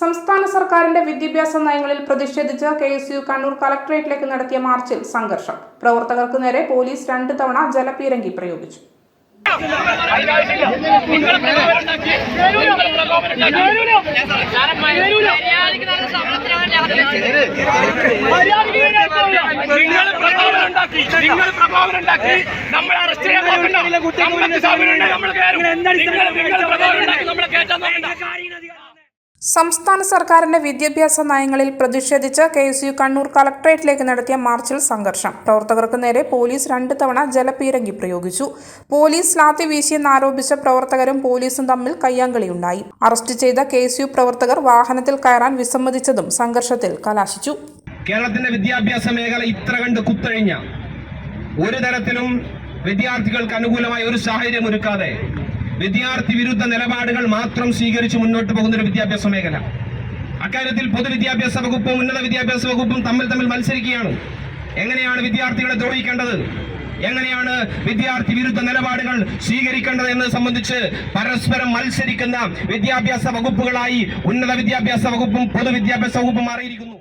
സംസ്ഥാന സർക്കാരിന്റെ വിദ്യാഭ്യാസ നയങ്ങളിൽ പ്രതിഷേധിച്ച് കെ എസ് യു കണ്ണൂർ കളക്ടറേറ്റിലേക്ക് നടത്തിയ മാർച്ചിൽ സംഘർഷം. പ്രവർത്തകർക്ക് നേരെ പോലീസ് രണ്ട് തവണ ജലപീരങ്കി പ്രയോഗിച്ചു. നിങ്ങൾ പ്രകോപനം ഉണ്ടാക്കി. നിങ്ങൾ പ്രകോപനം ഉണ്ടാക്കി നമ്മളെ അറസ്റ്റ് ചെയ്യാൻ നോക്കണ്ട. നമ്മൾ കയറും നിങ്ങൾ നിങ്ങൾ പ്രകോപനം ഉണ്ടാക്കി നമ്മളെ കയറ്റാൻ നോക്കണ്ട സംസ്ഥാന സർക്കാരിന്റെ വിദ്യാഭ്യാസ നയങ്ങളിൽ പ്രതിഷേധിച്ച് കെ എസ് യു കണ്ണൂർ കളക്ടറേറ്റിലേക്ക് നടത്തിയ മാർച്ചിൽ സംഘർഷം. പ്രവർത്തകർക്ക് നേരെ പോലീസ് രണ്ട് തവണ ജലപീരങ്കി പ്രയോഗിച്ചു. പോലീസ് ലാത്തി വീശിയെന്നാരോപിച്ച പ്രവർത്തകരും പോലീസും തമ്മിൽ കയ്യാങ്കളിയുണ്ടായി. അറസ്റ്റ് ചെയ്ത കെ പ്രവർത്തകർ വാഹനത്തിൽ കയറാൻ വിസമ്മതിച്ചതും സംഘർഷത്തിൽ കലാശിച്ചു. കേരളത്തിന്റെ വിദ്യാഭ്യാസ മേഖല ഇത്ര കണ്ട് കുത്തഴിഞ്ഞ ഒരു തരത്തിലും വിദ്യാർത്ഥികൾക്ക് അനുകൂലമായ ഒരു സാഹചര്യം ഒരുക്കാതെ വിദ്യാർത്ഥി വിരുദ്ധ നിലപാടുകൾ മാത്രം സ്വീകരിച്ച് മുന്നോട്ട് പോകുന്ന ഒരു വിദ്യാഭ്യാസ മേഖല. അക്കാര്യത്തിൽ പൊതുവിദ്യാഭ്യാസ വകുപ്പും ഉന്നത വിദ്യാഭ്യാസ വകുപ്പും തമ്മിൽ തമ്മിൽ മത്സരിക്കുകയാണ്. എങ്ങനെയാണ് വിദ്യാർത്ഥികളെ ദ്രോഹിക്കേണ്ടത്? എങ്ങനെയാണ് വിദ്യാർത്ഥി വിരുദ്ധ നിലപാടുകൾ സ്വീകരിക്കേണ്ടത് എന്നത് സംബന്ധിച്ച് പരസ്പരം മത്സരിക്കുന്ന വിദ്യാഭ്യാസ വകുപ്പുകളായി ഉന്നത വിദ്യാഭ്യാസ വകുപ്പും പൊതുവിദ്യാഭ്യാസ വകുപ്പും മാറിയിരിക്കുന്നു.